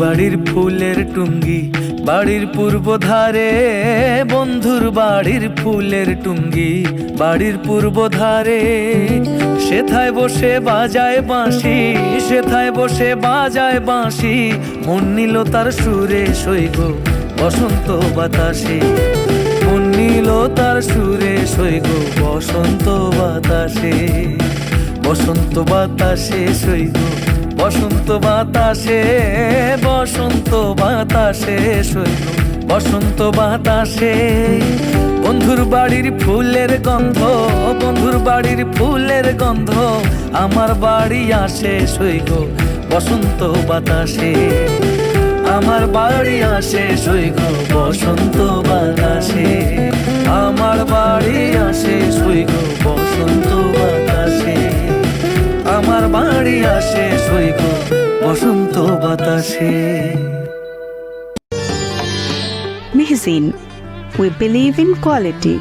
বাড়ির ফুলের টুঙ্গি, বাড়ির পূর্ব ধারে বন্ধুর বাড়ির ফুলের টুঙ্গি, বাড়ির পূর্ব ধারে সেথায় বসে বাজায় বাঁশি, সেথায় বসে বাজায় বাঁশি, মন নিল তার সুরে সৈগ বসন্ত বাতাসে। মন নিল তার সুরে সৈগ বসন্ত বাতাসে বসন্ত বাতাসে সৈগ বসন্ত বাতাসে বসন্ত বাতাসে সৈগ বসন্ত বাতাসে, বন্ধুর বাড়ির ফুলের গন্ধ, বন্ধুর বাড়ির ফুলের গন্ধ, আমার বাড়ি আসে সৈগ বসন্ত বাতাসে, আমার বাড়ি আসে সৈগ বসন্ত বাতাসে। বাড়ি আসে সৈগ বসন্ত বাতাসে Mihzin. We believe in quality.